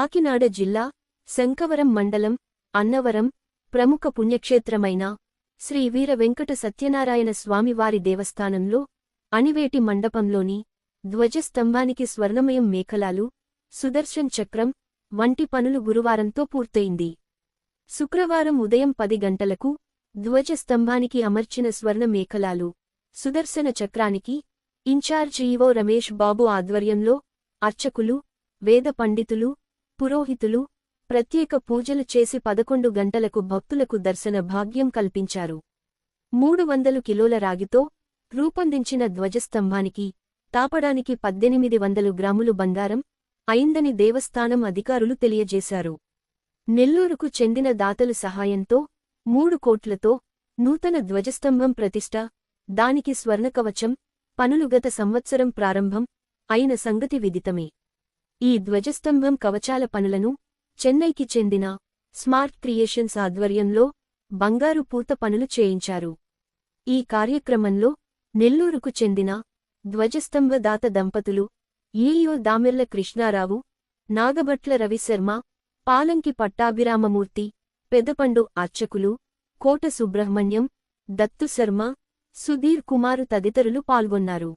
కాకినాడ జిల్లా శంకవరం మండలం అన్నవరం ప్రముఖ పుణ్యక్షేత్రమైన శ్రీ వీర వెంకట సత్యనారాయణ స్వామివారి దేవస్థానంలో అణివేటి మండపంలోని ధ్వజస్తంభానికి స్వర్ణమయం మేఖలాలు సుదర్శన్ చక్రం వంటి పనులు గురువారంతో పూర్తయింది. శుక్రవారం ఉదయం పది గంటలకు ధ్వజస్తంభానికి అమర్చిన స్వర్ణ మేఖలాలు సుదర్శన చక్రానికి ఇన్ఛార్జ్ ఈవో రమేష్ బాబు ఆధ్వర్యంలో అర్చకులు వేద పండితులు పురోహితులు ప్రత్యేక పూజలు చేసి పదకొండు గంటలకు భక్తులకు దర్శన భాగ్యం కల్పించారు. మూడు వందలు కిలోల రాగితో రూపొందించిన ధ్వజస్తంభానికి తాపడానికి పద్దెనిమిది వందలు గ్రాములు బంగారం అయిందని దేవస్థానం అధికారులు తెలియజేశారు. నెల్లూరుకు చెందిన దాతలు సహాయంతో మూడు కోట్లతో నూతన ధ్వజస్తంభం ప్రతిష్ట దానికి స్వర్ణకవచం పనులు గత సంవత్సరం ప్రారంభం అయిన సంగతి విదితమే. ఈ ధ్వజస్తంభం కవచాల పనులను చెన్నైకి చెందిన స్మార్ట్ క్రియేషన్స్ ఆధ్వర్యంలో బంగారు పూత పనులు చేయించారు. ఈ కార్యక్రమంలో నెల్లూరుకు చెందిన ధ్వజస్తంభ దాత దంపతులు ఈయో దామెర్ల కృష్ణారావు నాగభట్ల రవిశర్మ పాలంకి పట్టాభిరామమూర్తి పెదపండు అర్చకులు కోట సుబ్రహ్మణ్యం దత్తు శర్మ సుధీర్ కుమారు తదితరులు పాల్గొన్నారు.